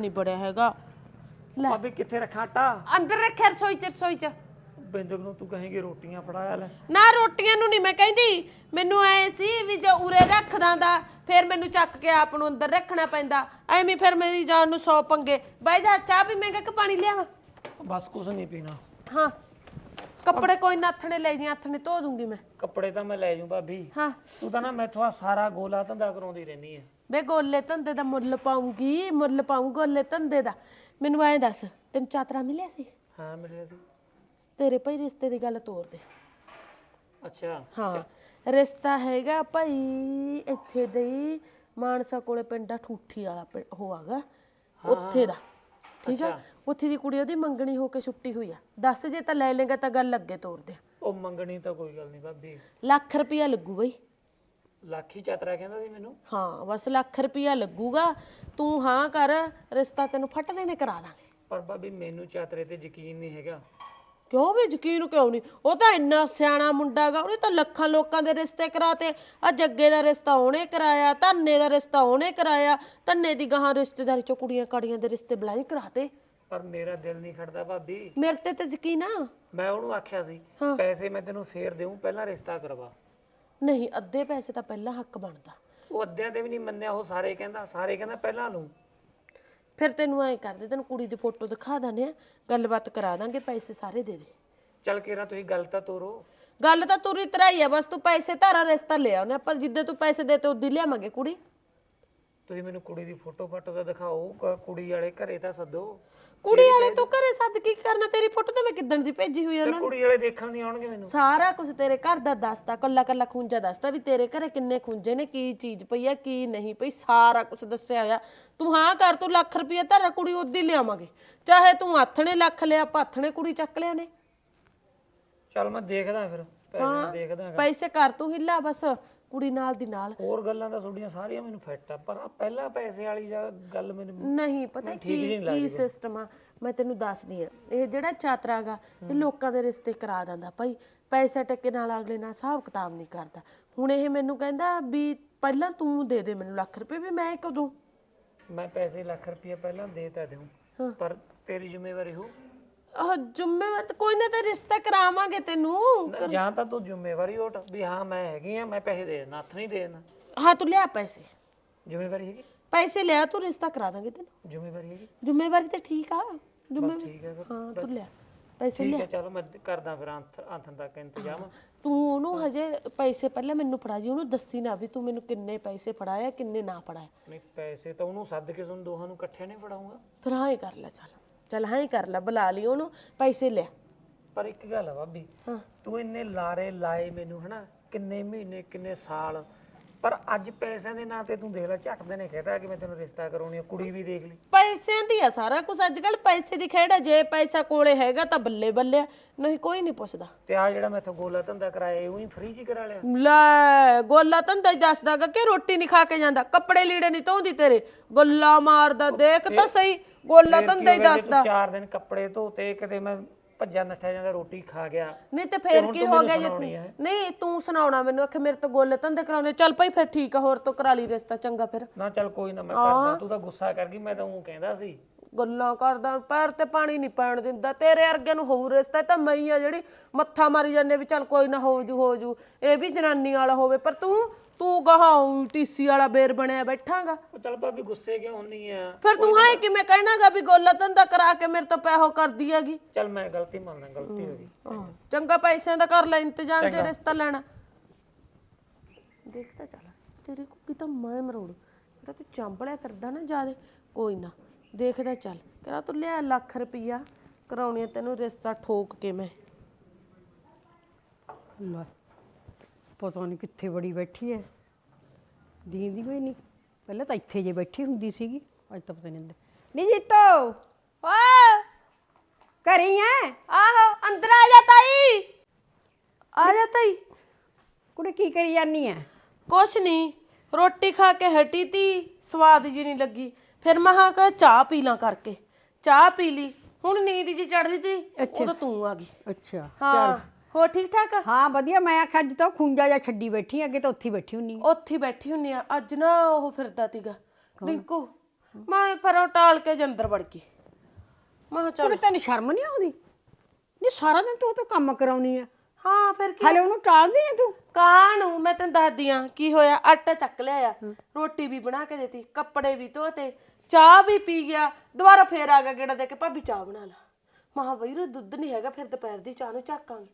ਨਹੀਂ ਬੜਿਆ ਹੈਗਾ। ਲੈ। ਭਾਬੀ ਕਿੱਥੇ ਰੱਖਾਂ ਆਟਾ? ਅੰਦਰ ਰੱਖਿਆ ਰਸੋਈ ਚ ਰਸੋਈ ਚ। ਬਿੰਦਕ ਨੂੰ ਤੂੰ ਕਹੇਂਗੀ ਰੋਟੀਆਂ ਫੜਾਇਆ ਲੈ। ਨਾ ਰੋਟੀਆਂ ਨੂੰ ਨਹੀਂ ਮੈਂ ਕਹਿੰਦੀ। ਮੈਨੂੰ ਐ ਸੀ ਵੀ ਜੇ ਉਰੇ ਰੱਖਦਾ ਦਾ ਫਿਰ ਮੈਨੂੰ ਚੱਕ ਕੇ ਆਪ ਨੂੰ ਅੰਦਰ ਰੱਖਣਾ ਪੈਂਦਾ। ਐਵੇਂ ਫਿਰ ਮੇਰੀ ਜਾਨ ਨੂੰ ਸੌ ਪੰਗੇ। ਬਾਈ ਜਾ ਚਾਹ ਵੀ ਮੈਂ ਕਿ ਪਾਣੀ ਲਿਆਵਾਂ? ਬਸ ਕੁਝ ਨਹੀਂ ਪੀਣਾ। ਹਾਂ। ਕੱਪੜੇ ਕੋਈ ਨਾਥਣੇ ਲੈ ਜੀ ਨੇ ਧੋ ਦੂੰਗੀ ਮੈਂ। ਕੱਪੜੇ ਤਾਂ ਮੈਂ ਲੈ ਜੂ ਭਾਬੀ। ਹਾਂ। ਤੂੰ ਤਾਂ ਨਾ ਮੈਥੋਂ ਸਾਰਾ ਗੋਲਾ ਧੰਦਾ ਕਰਾਉਂਦੀ ਰਹਿੰਦੀ ਹੈ ਵੇ ਗੋਲੇ ਧੰਦੇ ਦਾ ਮੁੱਲ ਪਾਉਂਗੀ ਮੁੱਲ ਪਾਉਂ ਗੋਲੇ ਧੰਦੇ ਦਾ। ਮੈਨੂੰ ਐ ਦੱਸ ਤੈਨੂੰ ਚਾਤਰਾ ਮਿਲਿਆ ਸੀ? ਹਾਂ ਮਿਲਿਆ ਸੀ। ਤੇਰੇ ਭਾਈ ਰਿਸ਼ਤੇ ਦੀ ਗੱਲ ਤੋਰ ਦੇ। ਅੱਛਾ। ਹਾਂ ਰਿਸ਼ਤਾ ਹੈਗਾ ਭਾਈ ਇੱਥੇ ਦੇ ਹੀ ਮਾਨਸਾ ਕੋਲੇ ਪਿੰਡਾ ਠੂਠੀ ਵਾਲਾ ਪਿੰ- ਉਹ ਹੈਗਾ ਉੱਥੇ ਦਾ। ਠੀਕ ਆ? ਉੱਥੇ ਦੀ ਕੁੜੀ ਉਹਦੀ ਮੰਗਣੀ ਹੋ ਕੇ ਛੁੱਟੀ ਹੋਈ ਆ। ਦੱਸ ਜੇ ਤਾਂ ਲੈ ਲੇਗਾ ਤਾਂ ਗੱਲ ਅੱਗੇ ਤੋਰ ਦੇ। ਉਹ ਮੰਗਣੀ ਤਾਂ ਕੋਈ ਗੱਲ ਨਹੀਂ ਭਾਬੀ। ਲੱਖ ਰੁਪਇਆ ਲੱਗੂ ਬਈ। ਲੱਖੀ ਚਾਤਰਾ ਕਹਿੰਦਾ ਸੀ ਮੈਨੂੰ। ਹਾਂ ਬਸ ਲੱਖ ਰੁਪਇਆ ਲੱਗੂਗਾ। ਤੂੰ ਹਾਂ ਕਰ ਰਿਸ਼ਤਾ ਤੈਨੂੰ ਫੱਟ ਦੇਣੇ ਕਰਾ ਦਾਂਗੇ। ਪਰ ਭਾਬੀ ਮੈਨੂੰ ਚਾਤਰੇ ਤੇ ਯਕੀਨ ਨਹੀਂ ਹੈਗਾ। ਕਿਉਂ ਵੀ ਯਕੀਨ ਕਿਉਂ ਨਹੀਂ? ਉਹ ਤਾਂ ਇੰਨਾ ਸਿਆਣਾ ਮੁੰਡਾ ਗਾ ਉਹਨੇ ਤਾਂ ਲੱਖਾਂ ਲੋਕਾਂ ਦੇ ਰਿਸ਼ਤੇ ਕਰਾਤੇ। ਆ ਜੱਗੇ ਦਾ ਰਿਸ਼ਤਾ ਉਹਨੇ ਕਰਾਇਆ ਧੰਨੇ ਦਾ ਰਿਸ਼ਤਾ ਉਹਨੇ ਕਰਾਇਆ। ਧੰਨੇ ਦੀ ਗਾਹਾਂ ਰਿਸ਼ਤੇਦਾਰੀ ਚੋਂ ਕੁੜੀਆਂ ਕਾੜੀਆਂ ਦੇ ਰਿਸ਼ਤੇ ਬਲਾਈ ਕਰਾਤੇ। ਪਰ ਮੇਰਾ ਦਿਲ ਨਹੀਂ ਖੜਦਾ ਭਾਬੀ। ਮੇਰੇ ਤੇ ਤਾਂ ਯਕੀਨ ਆ। ਮੈਂ ਉਹਨੂੰ ਆਖਿਆ ਸੀ ਪੈਸੇ ਮੈਂ ਤੈਨੂੰ ਫੇਰ ਦੇਉਂ ਪਹਿਲਾਂ ਰਿਸ਼ਤਾ ਕਰਵਾ। ਨਹੀਂ ਅੱਧੇ ਪੈਸੇ ਤਾਂ ਪਹਿਲਾਂ ਹੱਕ ਬਣਦਾ। ਉਹ ਅੱਧਿਆਂ ਤੇ ਵੀ ਨਹੀਂ ਮੰਨਿਆ ਉਹ ਸਾਰੇ ਕਹਿੰਦਾ ਸਾਰੇ ਕਹਿੰਦਾ ਪਹਿਲਾਂ ਲੂੰ ਫਿਰ ਤੈਨੂੰ ਐਂ ਕਰਦੇ ਤੈਨੂੰ ਕੁੜੀ ਦੀ ਫੋਟੋ ਦਿਖਾ ਦਾਨੇ ਆ ਗੱਲਬਾਤ ਕਰਾ ਦਾਂਗੇ ਪੈਸੇ ਸਾਰੇ ਦੇ ਦੇ। ਚੱਲ ਕੇਰਾ ਤੁਸੀਂ ਗੱਲ ਤਾਂ ਤੋਰੋ। ਗੱਲ ਤਾਂ ਤੁਰੀ ਤਰਾਈ ਆ ਬਸ ਤੂੰ ਪੈਸੇ ਧਾਰਾ ਰਿਸ਼ਤਾ ਲੈ ਆਉਨੇ ਆਪਾਂ ਜਿੱਦੇ ਤੂੰ ਪੈਸੇ ਦੇ ਤੇ ਉਦੀ ਲਿਆਵਾਂਗੇ ਕੁੜੀ। ਤੁਸੀਂ ਮੈਨੂੰ ਕੁੜੀ ਦੀ ਫੋਟੋ ਫਾਟੋ ਤਾਂ ਦਿਖਾਓ ਕ- ਕੁੜੀ ਵਾਲੇ ਘਰੇ ਤਾਂ ਸੱਦੋ। ਕੁੜੀ ਵਾਲੇ ਤੂੰ ਘਰੇ ਸੱਦ ਕੀ ਕਰਨਾ ਤੇਰੀ ਫੋਟੋ ਤਾਂ ਮੈਂ ਕਿੱਦਣ ਦੀ ਭੇਜੀ ਹੋਈ ਆ ਤੇ ਕੁੜੀ ਵਾਲੇ ਦੇਖਣ ਨਹੀਂ ਆਉਣਗੇ ਮੈਨੂੰ। ਸਾਰਾ ਕੁਝ ਤੇਰੇ ਘਰ ਦਾ ਦੱਸਦਾ ਕੱਲਾ ਕੱਲਾ ਖੂੰਜਾ ਦੱਸਦਾ ਵੀ ਤੇਰੇ ਘਰੇ ਕਿੰਨੇ ਖੂੰਜੇ ਨੇ ਕੀ ਚੀਜ਼ ਪਈ ਆ ਕੀ ਨਹੀਂ ਪਈ ਸਾਰਾ ਕੁਝ ਦੱਸਿਆ ਹੋਇਆ ਤੂੰ ਹਾਂ ਕਰ ਤੂੰ ਲੱਖ ਰੁਪਏ ਧਰ ਕੁੜੀ ਉਦੀ ਲਿਆਵਾਂਗੇ। ਚਾਹੇ ਤੂੰ ਹੱਥਣੇ ਲੱਖ ਲਿਆ ਪਾਥਣੇ ਕੁੜੀ ਚੱਕ ਲਿਆ ਨੇ। ਚੱਲ ਮੈਂ ਦੇਖਦਾ ਫਿਰ ਪੈਸੇ ਦੇਖਦਾ ਪੈਸੇ ਕਰ ਤੂੰ ਹਿੱਲਾ ਬਸ। ਕੁੜੀ ਨਾਲ ਦੀ ਨਾਲ। ਹੋਰ ਗੱਲਾਂ ਤਾਂ ਤੁਹਾਡੀਆਂ ਸਾਰੀਆਂ ਮੈਨੂੰ ਫਿੱਟ ਆ ਪਰ ਆਹ ਪਹਿਲਾਂ ਪੈਸੇ ਵਾਲੀ ਜਾਂ ਗੱਲ ਮੈਨੂੰ ਨਹੀਂ ਪਤਾ ਕੀ ਕੀ ਸਿਸਟਮ ਆ? ਮੈਂ ਤੈਨੂੰ ਦੱਸਦੀ ਆ। ਇਹ ਜਿਹੜਾ ਚਾਤਰਾਗਾ ਇਹ ਲੋਕਾਂ ਦੇ ਰਿਸ਼ਤੇ ਕਰਾ ਦਿੰਦਾ ਭਾਈ। ਪੈਸੇ ਟੱਕੇ ਨਾਲ ਅਗਲੇ ਨਾਲ ਹਿਸਾਬ ਕਿਤਾਬ ਨਹੀਂ ਕਰਦਾ। ਹੁਣ ਇਹ ਮੈਨੂੰ ਕਹਿੰਦਾ ਵੀ ਪਹਿਲਾਂ ਤੂੰ ਦੇ ਦੇ ਮੈਨੂੰ ਲੱਖ ਰੁਪਏ ਵੀ ਮੈਂ ਕਦੋਂ? ਮੈਂ ਪੈਸੇ ਲੱਖ ਰੁਪਏ ਪਹਿਲਾਂ ਦੇ ਤਾਂ ਦਿਉ ਪਰ ਤੇਰੀ ਜ਼ਿੰਮੇਵਾਰੀ ਹੋ ਆਹ ਜ਼ਿੰਮੇਵਾਰ ਤਾਂ ਕੋਈ ਨਾ ਤੇ ਰਿਸ਼ਤਾ ਕਰਾਵਾਂਗੇ ਤੈਨੂੰ। ਜਾਂ ਤਾਂ ਤੂੰ ਜ਼ਿੰਮੇਵਾਰੀ ਹੋਟ ਵੀ ਹਾਂ ਮੈਂ ਹੈਗੀ ਆ ਮੈਂ ਪੈਸੇ ਦੇ ਦੇਣਾ ਹੱਥ ਨਹੀਂ ਦੇਣਾ ਹਾਂ ਤੂੰ ਲਿਆ ਪੈਸੇ। ਜ਼ਿੰਮੇਵਾਰੀ ਹੈਗੀ? ਪੈਸੇ ਲਿਆ ਤੂੰ ਰਿਸ਼ਤਾ ਕਰਾ ਦਾਂਗੇ ਤੈਨੂੰ। ਜ਼ਿੰਮੇਵਾਰੀ ਹੈਗੀ? ਜ਼ਿੰਮੇਵਾਰੀ ਤਾਂ ਠੀਕ ਆ। ਜ਼ਿੰਮੇਵਾਰੀ ਠੀਕ ਹੈ ਫਿਰ। ਹਾਂ ਤੂੰ ਲਿਆ ਪੈਸੇ ਠੀਕ ਹੈ ਚਲੋ ਮੈਂ ਕਰਦਾ ਫਿਰ ਅੰਤ ਅੰਤ ਤੱਕ ਇੰਤਜ਼ਾਮ। ਤੂੰ ਉਹਨੂੰ ਹਜੇ ਪੈਸੇ ਪਹਿਲਾਂ ਮੈਨੂੰ ਫੜਾ ਜੀ ਉਹਨੂੰ ਦੱਸੀ ਨਾ ਵੀ ਤੂੰ ਮੈਨੂੰ ਕਿੰਨੇ ਪੈਸੇ ਫੜਾਇਆ ਕਿੰਨੇ ਨਾ ਫੜਾਇਆ। ਨਹੀਂ ਪੈਸੇ ਤਾਂ ਉਹਨੂੰ ਸੱਦ ਕੇ ਤੁਹਾਨੂੰ ਦੋਹਾਂ ਨੂੰ ਇਕੱਠੇ ਨਹੀਂ ਫੜਾਉਂਗਾ। ਫਿਰ ਹਾਂ ਹੀ ਕਰ ਲੈ ਚੱਲ। ਚੱਲ ਹਾਂ ਹੀ ਕਰ ਲੈ ਬੁਲਾ ਲਈ ਉਹਨੂੰ ਪੈਸੇ ਲਿਆ। ਪਰ ਇੱਕ ਗੱਲ ਆ ਭਾਬੀ ਹਾਂ। ਤੂੰ ਇੰਨੇ ਲਾਰੇ ਲਾਏ ਮੈਨੂੰ ਹਨਾ ਕਿੰਨੇ ਮਹੀਨੇ ਕਿੰਨੇ ਸਾਲ ਪਰ ਅੱਜ ਪੈਸਿਆਂ ਦੇ ਨਾਂ ਤੇ ਤੂੰ ਦੇਖ ਲੈ ਝੱਟ ਦੇ ਨੇ ਕਹਿਤਾ ਕਿ ਮੈਂ ਤੈਨੂੰ ਰਿਸ਼ਤਾ ਕਰਾਉਣੀ ਆ ਕੁੜੀ ਵੀ ਦੇਖ ਲਈ। ਪੈਸਿਆਂ ਦੀ ਆ ਸਾਰਾ ਕੁਝ ਅੱਜ ਕੱਲ ਪੈਸੇ ਦੀ ਖੇਡ ਹੈ ਜੇ ਪੈਸਾ ਕੋਲੇ ਹੈਗਾ ਤਾਂ ਬੱਲੇ ਬੱਲੇ ਆ, ਨਹੀਂ ਕੋਈ ਨਹੀਂ ਪੁੱਛਦਾ। ਤੇ ਆ ਜਿਹੜਾ ਮੈਥੋਂ ਗੋਲਾ ਧੰਦਾ ਕਰਾਇਆ ਉਹੀ ਫ੍ਰੀ ਚ ਹੀ ਕਰਾ ਲਿਆ? ਲੈ ਗੋਲਾ ਧੰਦਾ ਹੀ ਦੱਸਦਾਗਾ ਕਿ ਰੋਟੀ ਨਹੀਂ ਖਾ ਕੇ ਜਾਂਦਾ ਕੱਪੜੇ ਲੀੜੇ ਨਹੀਂ ਧੋਂਦੀ ਤੇਰੇ ਗੱਲਾਂ ਮਾਰਦਾ ਦੇਖ ਤਾਂ ਸਹੀ ਗੋਲਾ ਧੰਦਾ ਹੀ ਦੱਸਦਾ। ਚਾਰ ਦਿਨ ਕੱਪੜੇ ਧੋਤੇ ਕਿਤੇ ਮੈਂ ਭੱਜਾ ਨੱਠਿਆ ਜਾਂਦਾ ਰੋਟੀ ਖਾ ਗਿਆ। ਨਹੀਂ ਤੇ ਫੇਰ ਕੀ ਹੋ ਗਿਆ ਜੇ ਨਹੀਂ ਤੂੰ ਸੁਣਾਉਣਾ ਮੈਨੂੰ ਆਖੇ ਮੇਰੇ ਤੋਂ ਗੋਲੇ ਧੰਦੇ ਕਰਾਉਣੇ। ਚੱਲ ਭਾਈ ਫਿਰ ਠੀਕ ਆ ਹੋਰ ਤੋਂ ਕਰਾ ਲਈ ਰਿਸ਼ਤਾ ਚੰਗਾ ਫਿਰ। ਨਾ ਚੱਲ ਕੋਈ ਨਾ ਮੈਂ ਕਰਦਾ। ਤੂੰ ਤਾਂ ਗੁੱਸਾ ਕਰ ਗਈ ਮੈਂ ਤਾਂ ਉਹ ਕਹਿੰਦਾ ਸੀ। ਗੱਲਾਂ ਕਰਦਾ ਪੈਰ ਤੇ ਪਾਣੀ ਨਹੀਂ ਪੈਣ ਦਿੰਦਾ। ਤੇਰੇ ਵਰਗੇ ਨੂੰ ਹੋਊ ਰਿਸ਼ਤਾ ਇਹ ਤਾਂ ਮਈ ਆ ਜਿਹੜੀ ਮੱਥਾ ਮਾਰੀ ਜਾਂਦੇ ਵੀ ਚੱਲ ਕੋਈ ਨਾ ਹੋ ਜੂ ਹੋ ਜੂ। ਇਹ ਵੀ ਜਨਾਨੀ ਵਾਲਾ ਹੋਵੇ ਪਰ ਤੂੰ ਤੂੰ ਗਾਹਾਂ ਟੀਸੀ ਵਾਲਾ ਬੇਰ ਬਣਿਆ ਬੈਠਾਂਗਾ। ਉਹ ਚੱਲ ਭਾਬੀ ਗੁੱਸੇ ਕਿਉਂ ਹੁੰਨੀ ਆ? ਫਿਰ ਤੂੰ ਹਾਂ ਕਿਵੇਂ ਕਹਿਣਾਗਾ ਵੀ ਗੋਲਾ ਧੰਦਾ ਕਰਾ ਕੇ ਮੇਰੇ ਤੋਂ ਪੈਸੋ ਕਰਦੀ ਹੈਗੀ? ਚੱਲ ਮੈਂ ਗਲਤੀ ਮੰਨਦਾ ਗਲਤੀ ਹੋ ਗਈ। ਚੰਗਾ ਪੈਸਿਆਂ ਦਾ ਕਰ ਲੈ ਇੰਤਜ਼ਾਮ ਜੇ ਰਿਸ਼ਤਾ ਲੈਣਾ। ਦੇਖਦਾ ਚੱਲ ਤੇਰੇ ਕੋ ਕੀ ਤਾਂ ਮੈਂ ਮਰੋੜ। ਜਿਹੜਾ ਤੂੰ ਚਾਂਬਲਿਆ ਕਰਦਾ ਨਾ ਜਿਆਦੇ। ਕੋਈ ਨਾ ਦੇਖਦਾ ਚੱਲ। ਕਹਿੰਦਾ ਤੂੰ ਲਿਆ ਲੱਖ ਰੁਪਈਆ ਕਰਾਉਣੀ ਆ ਤੈਨੂੰ ਰਿਸ਼ਤਾ ਠੋਕ ਕੇ ਮੈਂ। ਲੈ। ਪਤਾ ਨਹੀਂ ਕਿੱਥੇ ਬੜੀ ਬੈਠੀ ਐ। ਦੀਂਦੀ ਕੋਈ ਨਹੀਂ ਪਹਿਲਾਂ ਤਾਂ ਇੱਥੇ ਜੇ ਬੈਠੀ ਹੁੰਦੀ ਸੀਗੀ ਅੱਜ ਤਾਂ ਪਤਾ ਨਹੀਂ ਅੰਦਰ। ਨਹੀਂ ਜੀਤੋ! ਓਏ ਘਰੀ ਐ? ਆਹੋ ਅੰਦਰ ਆ ਜਾ ਤਾਈ। ਆ ਜਾ ਤਾਈ। ਕੁੜੇ ਕੀ ਕਰੀ ਜਾਨੀ ਐ? ਕੁਛ ਨਹੀਂ ਰੋਟੀ ਖਾ ਕੇ ਹਟੀ ਤੀ ਸਵਾਦ ਜੀ ਨਹੀਂ ਲੱਗੀ। ਫਿਰ ਮਹਾ ਕਹ ਚਾਹ ਪੀ ਲਾਂ ਕਰਕੇ। ਚਾਹ ਪੀ ਲਈ। ਹੁਣ ਨੀਂਦ ਜੀ ਚੜਦੀ ਤੀ ਉਦੋਂ ਤੂੰ ਆ ਗਈ। ਅੱਛਾ ਹਾਂ। ਹੋ ਠੀਕ ਠਾਕ? ਆ? ਹਾਂ ਵਧੀਆ। ਮੈਂ ਆਖਿਆ ਅੱਜ ਤਾਂ ਖੁੰਜਾ ਜਾਂ ਛੱਡੀ ਬੈਠੀ ਅੱਗੇ ਤਾਂ ਉੱਥੇ ਹੀ ਬੈਠੀ ਹੁੰਨੀ ਉੱਥੇ ਹੀ ਬੈਠੀ ਹੁੰਨੀ ਆ। ਅੱਜ ਨਾ ਉਹ ਫਿਰਦਾ ਤੀਗਾ ਰਿੰਕੂ। ਮੈਂ ਫਿਰ ਉਹ ਟਾਲ ਕੇ ਜੇ ਅੰਦਰ ਵੜ ਗਈ। ਮੈਂ ਕਿਹਾ ਚੱਲ। ਤੈਨੂੰ ਸ਼ਰਮ ਨਹੀਂ ਆਉਂਦੀ? ਨਹੀਂ ਸਾਰਾ ਦਿਨ ਤੂੰ ਉਹ ਤੋਂ ਕੰਮ ਕਰਾਉਣੀ ਆ। ਹਾਂ ਫਿਰ ਕੀ ਹਲੇ ਉਹਨੂੰ ਟਾਲਦੀ ਆ ਤੂੰ? ਕਾਹਨੂੰ? ਮੈਂ ਤੈਨੂੰ ਦੱਸਦੀ ਆਂ ਕੀ ਹੋਇਆ? ਆਟਾ ਚੱਕ ਲਿਆ ਰੋਟੀ ਵੀ ਬਣਾ ਕੇ ਦਿੱਤੀ ਕੱਪੜੇ ਵੀ ਧੋਤੇ ਚਾਹ ਵੀ ਪੀ ਗਿਆ। ਦੁਬਾਰਾ ਫੇਰ ਆ ਗਿਆ ਗੇੜਾ ਦੇ ਕੇ ਭਾਬੀ ਚਾਹ ਬਣਾ ਲਾ। ਮਹਾ ਵੀਰ ਦੁੱਧ ਨਹੀਂ ਹੈਗਾ ਫਿਰ ਦੁਪਹਿਰ ਦੀ ਚਾਹ ਨੂੰ ਚੱਕਾਂਗੇ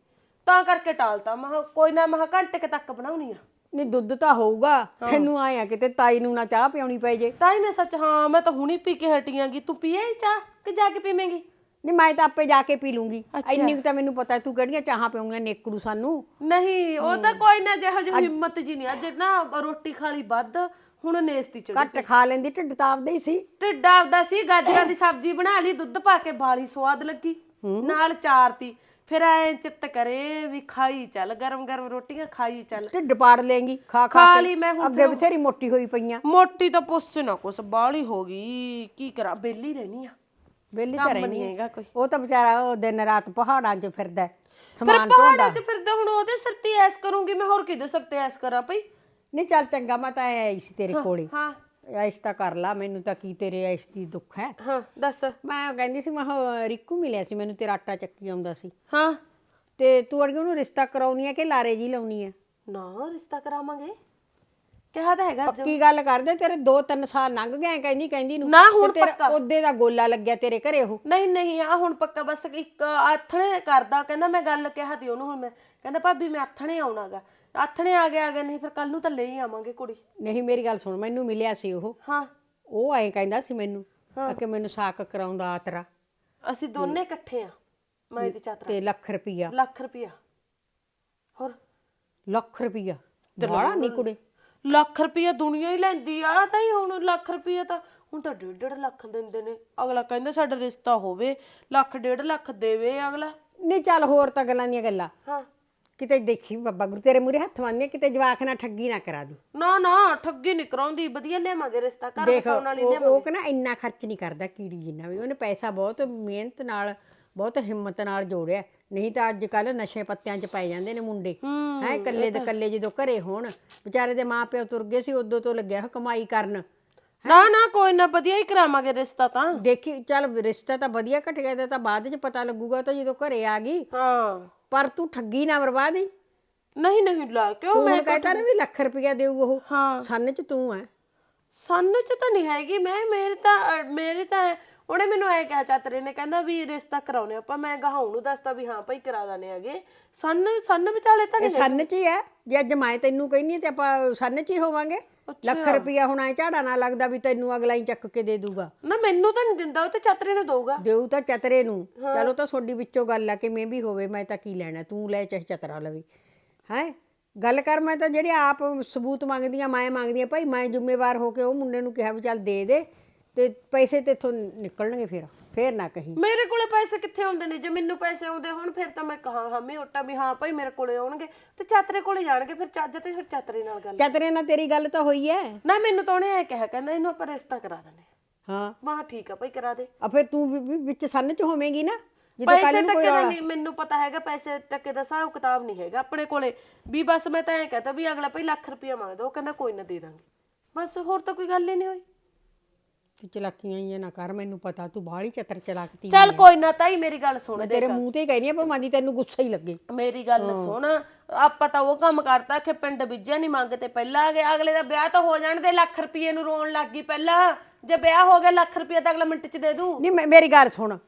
ਤਾਂ ਕਰਕੇ ਟਾਲਤਾ ਮਹਾ ਕੋਈ ਨਾ ਮਹਾ ਘੰਟੇ ਕੁ ਤੱਕ ਬਣਾਉਣੀ ਆ। ਨਹੀਂ ਦੁੱਧ ਤਾਂ ਹੋਊਗਾ। ਤੈਨੂੰ ਆਇਆ ਕਿਤੇ ਤਾਈ ਨੂੰ ਨਾ ਚਾਹ ਪਿਆਉਣੀ ਪੈ ਜੇ। ਤਾਂ ਹੀ ਮੈਂ ਸੱਚ ਹਾਂ ਮੈਂ ਤਾਂ ਹੁਣੀ ਪੀ ਕੇ ਹਟੀਆਂਗੀ ਤੂੰ ਪੀਏ ਚਾਹ ਕਿ ਜਾ ਕੇ ਪੀਵੇਂਗੀ? ਨਹੀਂ ਮੈਂ ਤਾਂ ਆਪੇ ਜਾ ਕੇ ਪੀ ਲੂੰਗੀ। ਇੰਨੀ ਕੁ ਤਾਂ ਮੈਨੂੰ ਪਤਾ ਤੂੰ ਕਿਹੜੀਆਂ ਚਾਹਾਂ ਪਿਉਂਗੀਆਂ ਨੇਕੜੂ ਸਾਨੂੰ। ਨਹੀਂ ਉਹ ਤਾਂ ਕੋਈ ਨਾ ਜਿਹੋ ਜਿਹੀ ਹਿੰਮਤ ਜੀ ਨਹੀਂ। ਅੱਜ ਨਾ ਰੋਟੀ ਖਾ ਲਈ ਵੱਧ ਹੁਣ ਨੇਸਤੀ ਚੜ ਘੱਟ ਖਾ ਲੈਂਦੀ ਢਿੱਡ ਤਾਂ ਆਪਦਾ ਹੀ ਸੀ। ਢਿੱਡ ਆਪਦਾ ਸੀ ਗਾਜਰਾਂ ਦੀ ਸਬਜ਼ੀ ਬਣਾ ਲਈ ਦੁੱਧ ਪਾ ਕੇ ਬਾਲੀ ਸਵਾਦ ਲੱਗੀ। ਨਾਲ ਚਾਰਤੀ ਫਿਰ ਐ ਚਿੱਤ ਕਰੇ ਵੀ ਖਾਈ ਚੱਲ ਗਰਮ ਗਰਮ ਰੋਟੀਆਂ ਖਾਈ ਚੱਲ। ਢਿੱਡ ਪਾੜ ਲੇਂਗੀ ਖਾ ਖਾ ਖਾ ਲਈ ਮੈਂ ਕੇ ਹੁਣ ਅੱਗੇ ਬਥੇਰੀ ਮੋਟੀ ਹੋਈ ਪਈਆਂ। ਮੋਟੀ ਤਾਂ ਪੁੱਛ ਨਾ ਕੁਛ ਬਾਲੀ ਹੋ ਗਈ। ਕੀ ਕਰਾਂ ਬੇਲੀ ਰਹਿਣੀ ਆ। ਵਿਹਲੀ ਤਾਂ ਕੰਮ ਰਹਿਣੀ ਹੈਗਾ ਕੋਈ। ਉਹ ਤਾਂ ਵਿਚਾਰਾ ਉਹ ਦਿਨ ਰਾਤ ਪਹਾੜਾਂ 'ਚ ਫਿਰਦਾ ਹੈ, ਫਿਰ ਸਮਾਨ ਢੋਂਦਾ ਪਹਾੜਾਂ 'ਚ ਫਿਰਦਾ ਹੁਣ ਉਹਦੇ ਸਿਰ ਤੇ ਐਸ ਕਰੂੰਗੀ ਮੈਂ ਹੋਰ ਕਿਹਦੇ ਸਿਰ ਤੇ ਐਸ ਕਰਾਂ ਭਈ? ਨਹੀਂ ਚੱਲ ਚੰਗਾ ਮੈਂ ਤਾਂ ਐ ਆਈ ਸੀ ਤੇਰੇ ਕੋਲੇ। ਹਾਂ। ਐਸ਼ ਤਾਂ ਕਰ ਲਾ ਮੈਨੂੰ ਤਾਂ ਕੀ ਤੇਰੇ ਐਸ਼ ਦੀ ਦੁੱਖ ਹੈ? ਹਾਂ ਦੱਸ। ਮੈਂ ਕਹਿੰਦੀ ਸੀ ਮੈਂ ਕਿਹਾ ਰਿੱਕੂ ਮਿਲਿਆ ਸੀ ਮੈਨੂੰ ਤੇਰਾ ਆਟਾ ਚੱਕੀ ਆਉਂਦਾ ਸੀ। ਹਾਂ। ਤੇ ਤੂੰ ਅੜਗੇ ਉਹਨੂੰ ਰਿਸ਼ਤਾ ਕਰਾਉਣੀ ਹੈ ਕਿ ਲਾਰੇ ਜੀ ਲਾਉਣੀ ਹੈ? ਨਾ ਰਿਸ਼ਤਾ ਕਰਾਵਾਂਗੇ। ਕਿਹਾ ਤਾਂ ਹੈਗਾ ਪੱਕੀ ਗੱਲ ਕਰਦੇ ਤੇਰੇ 2-3 ਸਾਲ ਲੰਘ ਗਏ ਕਹਿੰਦੀ ਕਹਿੰਦੀ ਨੂੰ। ਨਾ ਹੁਣ ਤੇ ਤੇਰਾ ਉਹਦੇ ਦਾ ਗੋਲਾ ਲੱਗਿਆ ਤੇਰੇ ਘਰੇ ਉਹ। ਨਹੀਂ ਨਹੀਂ ਆ ਹੁਣ ਪੱਕਾ ਬਸ ਇੱਕ ਆਥਣੇ ਕਰਦਾ ਕਹਿੰਦਾ ਮੈਂ ਗੱਲ ਕਿਹਾ ਤੀ ਉਹਨੂੰ ਹੁਣ ਮੈਂ। ਕਹਿੰਦਾ ਭਾਬੀ ਮੈਂ ਆਥਣੇ ਆਉਣਾਗਾ। ਆਥਣੇ ਆ ਗਿਆ ਆ ਗਿਆ ਨਹੀਂ ਫਿਰ ਕੱਲ ਨੂੰ ਤਾਂ ਲੈ ਹੀ ਆਵਾਂਗੇ ਕੁੜੀ। ਨਹੀਂ ਮੇਰੀ ਗੱਲ ਸੁਣ ਮੈਨੂੰ ਮਿਲਿਆ ਸੀ ਉਹ। ਹਾਂ। ਉਹ ਐਂ ਕਹਿੰਦਾ ਸੀ ਮੈਨੂੰ ਆ ਕਿ ਮੈਨੂੰ ਸਾਕ ਕਰਾਉਂਦਾ ਆਤਰਾ। ਅਸੀਂ ਦੋਨੇ ਇਕੱਠੇ ਆ ਮੈਂ ਤੇ ਚਾਤਰਾ। ਤੇ ਲੱਖ ਰੁਪਈਆ। ਲੱਖ ਰੁਪਿਆ ਹੋਰ? ਲੱਖ ਰੁਪਈਆ। ਬਾੜਾ ਨਹੀਂ ਕੁੜੇ। ਲੱਖ ਰੁਪਿਆ ਦੁਨੀਆ ਹੀ ਲੈਂਦੀ ਆ ਤਾਂ ਹੀ ਹੁਣ ਲੱਖ ਰੁਪਿਆ ਤਾਂ। ਹੁਣ ਤਾਂ ਡੇਢ ਡੇਢ ਲੱਖ ਦਿੰਦੇ ਨੇ। ਅਗਲਾ ਕਹਿੰਦਾ ਸਾਡਾ ਰਿਸ਼ਤਾ ਹੋਵੇ ਲੱਖ ਡੇਢ ਲੱਖ ਦੇਵੇ ਅਗਲਾ। ਨਹੀਂ ਚੱਲ ਹੋਰ ਤਾਂ ਗੱਲਾਂ ਦੀਆਂ ਗੱਲਾਂ। ਹਾਂ। ਕਿਤੇ ਦੇਖੀ ਬਾਬਾ ਗੁਰੂ ਤੇਰੇ ਮੂਰੇ ਹੱਥ ਬੰਨ੍ਹਨੇ ਕਿਤੇ ਜਵਾਕ ਨਾਲ ਠੱਗੀ ਨਾ ਕਰਾ ਦੀ। ਨਾ ਨਾ ਠੱਗੀ ਨਹੀਂ ਕਰਾਉਂਦੀ ਵਧੀਆ ਲਿਆਵਾਂਗੇ ਰਿਸ਼ਤਾ ਘਰ ਦੇਖ ਵਸਾਉਣ ਵਾਲੀ ਉਹ ਉਹ ਕਹਿੰਦਾ ਇੰਨਾ ਖਰਚ ਨਹੀਂ ਕਰਦਾ ਕੀੜੀ ਜਿੰਨਾ ਵੀ ਉਹਨੇ ਪੈਸਾ ਬਹੁਤ ਮਿਹਨਤ ਨਾਲ ਬਹੁਤ ਹਿੰਮਤ ਨਾਲ ਜੋੜਿਆ। ਨਹੀਂ ਤਾਂ ਅੱਜ ਕੱਲ ਨਸ਼ੇ ਪੱਤਿਆਂ 'ਚ ਪੈ ਜਾਂਦੇ ਨੇ ਮੁੰਡੇ। ਹੈ ਇਕੱਲੇ ਦੇ ਇਕੱਲੇ ਜਦੋਂ ਘਰੇ ਹੋਣ ਵਿਚਾਰੇ ਦੇ ਮਾਪਿਓ ਤੁਰ ਗਏ ਸੀ ਉਦੋਂ ਤੋਂ ਲੱਗਿਆ ਹੋਇਆ ਕਮਾਈ ਕਰਨ। ਨਾ ਨਾ ਕੋਈ ਨਾ ਵਧੀਆ ਹੀ ਕਰਾਵਾਂਗੇ ਰਿਸ਼ਤਾ ਤਾਂ। ਦੇਖੀ ਚੱਲ ਰਿਸ਼ਤਾ ਤਾਂ ਵਧੀਆ ਘਟ ਗਿਆ ਤੇ ਤਾਂ ਬਾਅਦ 'ਚ ਪਤਾ ਲੱਗੂਗਾ ਤਾਂ ਜਦੋਂ ਘਰੇ ਆ ਗਈ। ਹਾਂ। ਪਰ ਤੂੰ ਠੱਗੀ ਨਾ ਬਰਬਾਦੀ ਨਹੀਂ ਨਹੀਂ ਲਾ ਕਿਉਂ? ਤੂੰ ਮੈਂ ਕਹਿੰਦਾ ਨਾ ਵੀ ਲੱਖ ਰੁਪਇਆ ਦੇਊ ਉਹ। ਹਾਂ। ਸੰਨ 'ਚ ਤੂੰ ਐ। ਸੰਨ ਚ ਤਾਂ ਨਹੀਂ ਹੈਗੀ। ਮੈਂ ਮੇਰੇ ਤਾਂ ਮੇਰੇ ਤਾਂ ਉਹਨੇ ਮੈਨੂੰ ਐ ਕਿਹਾ ਚਾਤਰੇ ਨੇ ਕਹਿੰਦਾ ਵੀ ਰਿਸ਼ਤਾ ਕਰਾਉਣੇ ਆਪਾਂ। ਮੈਂ ਗਾਹਾਂ ਉਹਨੂੰ ਦੱਸਤਾ ਵੀ ਹਾਂ ਭਾਈ ਕਰਾ ਦਾਨੇ ਹੈਗੇ। ਸੰਨ ਸੰਨ ਵਿਚਾਲੇ ਤਾਂ ਨਹੀਂ ਸੰਨ 'ਚ ਹੀ ਐ। ਜੇ ਅੱਜ ਮੈਂ ਤੈਨੂੰ ਕਹਿੰਨੀ ਤੇ ਆਪਾਂ ਸੰਨ 'ਚ ਹੀ ਹੋਵਾਂਗੇ। ਲੱਖ ਰੁਪਇਆ ਹੁਣ ਐ ਝਾੜਾ ਨਾ ਲੱਗਦਾ ਵੀ ਤੈਨੂੰ ਅਗਲਾ ਹੀ ਚੱਕ ਕੇ ਦੇ ਦੂਗਾ। ਨਾ ਮੈਨੂੰ ਤਾਂ ਨਹੀਂ ਦਿੰਦਾ ਉਹ ਤੇ ਚਾਤਰੇ ਨੂੰ ਦਊਗਾ। ਦੇਊ ਤਾਂ ਚਤਰੇ ਨੂੰ। ਚਲੋ ਤਾਂ ਤੁਹਾਡੀ ਵਿੱਚੋਂ ਗੱਲ ਆ ਕਿਵੇਂ ਵੀ ਹੋਵੇ ਮੈਂ ਤਾਂ ਕੀ ਲੈਣਾ ਤੂੰ ਲੈ ਚਾਹੇ ਚਤਰਾ ਲਵੇ। ਹੈ? ਗੱਲ ਕਰ ਮੈਂ ਤਾਂ ਜਿਹੜੇ ਆਪ ਸਬੂਤ ਮੰਗਦੀਆਂ ਮੈਂ ਮੰਗਦੀਆਂ ਭਾਈ ਮੈਂ ਜ਼ਿੰਮੇਵਾਰ ਹੋ ਕੇ ਉਹ ਮੁੰਡੇ ਨੂੰ ਕਿਹਾ ਵੀ ਚੱਲ ਦੇ ਦੇ ਤੇ ਪੈਸੇ ਤੇ ਇਥੋਂ ਨਿਕਲਣਗੇ ਫਿਰ। ਫੇਰ ਨਾ ਕਹੀਂ। ਮੇਰੇ ਕੋਲੇ ਪੈਸੇ ਕਿੱਥੇ ਆਉਂਦੇ ਨੇ? ਜੇ ਮੈਨੂੰ ਪੈਸੇ ਆਉਂਦੇ ਹੁਣ ਫਿਰ ਤਾਂ ਮੈਂ ਕਹਾ ਹਮੇ ਓਟਾ ਵੀ ਹਾਂ ਭਾਈ ਮੇਰੇ ਕੋਲੇ ਆਉਣਗੇ। ਤੇ ਚਾਤਰੇ ਕੋਲੇ ਜਾਣਗੇ ਫਿਰ ਚੱਜ ਤੇ ਫਿਰ ਚਾਤਰੇ ਨਾਲ ਗੱਲ। ਚਤਰੇ ਨਾਲ ਤੇਰੀ ਗੱਲ ਤਾਂ ਹੋਈ ਐ। ਨਾ ਮੈਨੂੰ ਤਾਂ ਉਹਨੇ ਐ ਕਿਹਾ ਕਹਿੰਦਾ ਇਹਨੂੰ ਆਪਾਂ ਰਿਸ਼ਤਾ ਕਰਾ ਦਿੰਦੇ ਹਾਂ। ਮਾਂ ਠੀਕ ਆ ਭਾਈ ਕਰਾ ਦੇ। ਆ ਫਿਰ ਤੂੰ ਵੀ- ਵੀ ਵਿੱਚ ਸੰਨ 'ਚ ਹੋਵੇਂਗੀ ਨਾ ਜਦੋਂ ਪੈਸੇ ਕੱਲ ਨੂੰ ਕੋਈ ਟੱਕੇ ਦਾ ਨਹੀਂ ਮੈਨੂੰ ਪਤਾ ਹੈਗਾ ਪੈਸੇ ਟੱਕੇ ਦਾ ਹਿਸਾਬ ਕਿਤਾਬ ਨਹੀਂ ਹੈਗਾ ਆਪਣੇ ਕੋਲੇ। ਵੀ ਬਸ ਮੈਂ ਤਾਂ ਐ ਕਹਤਾ ਵੀ ਅਗਲਾ ਭਾਈ ਲੱਖ ਰੁਪਇਆ ਮੰਗਦਾ ਉਹ ਕਹਿੰਦਾ ਕੋਈ ਨਾ ਦੇ ਦਾਂਗੇ। ਬਸ ਹੋਰ ਤਾਂ ਕੋਈ ਗੱਲ ਹੀ ਨਹੀਂ ਹੋਈ। ਤੂੰ ਚਲਾਕੀਆਂ ਹੀ ਨਾ ਕਰ ਮੈਨੂੰ ਪਤਾ ਤੂੰ ਬਾਹਲੀ ਚਤਰ ਚਲਾਕਤੀ ਚੱਲ ਕੋਈ ਨਾ ਤਾਈ ਮੇਰੀ ਗੱਲ ਸੁਣ ਮੈਂ ਤੇਰੇ ਮੂੰਹ ਤੇ ਹੀ ਕਹਿਨੀ ਆ ਭਾਵੇਂ ਦੀ ਤੈਨੂੰ ਗੁੱਸਾ ਹੀ ਲੱਗੇ। ਮੇਰੀ ਗੱਲ ਸੁਣ ਆਪਾਂ ਤਾਂ ਉਹ ਕੰਮ ਕਰਤਾ ਕਿ ਪਿੰਡ ਬੀਜਿਆ ਨਹੀਂ ਮੰਗਤੇ ਪਹਿਲਾਂ ਆ ਗਏ ਅਗਲੇ ਦਾ ਵਿਆਹ ਤਾਂ ਹੋ ਜਾਣ ਦੇ ਲੱਖ ਰੁਪਏ ਨੂੰ ਰੋਣ ਲੱਗ ਗਈ ਪਹਿਲਾਂ। ਜੇ ਵਿਆਹ ਹੋ ਗਿਆ ਲੱਖ ਰੁਪਏ ਤਾਂ ਅਗਲਾ ਮਿੰਟ ਚ ਦੇ ਦੂ। ਨਹੀਂ ਮੈਂ- ਮੇਰੀ ਗੱਲ ਸੁਣ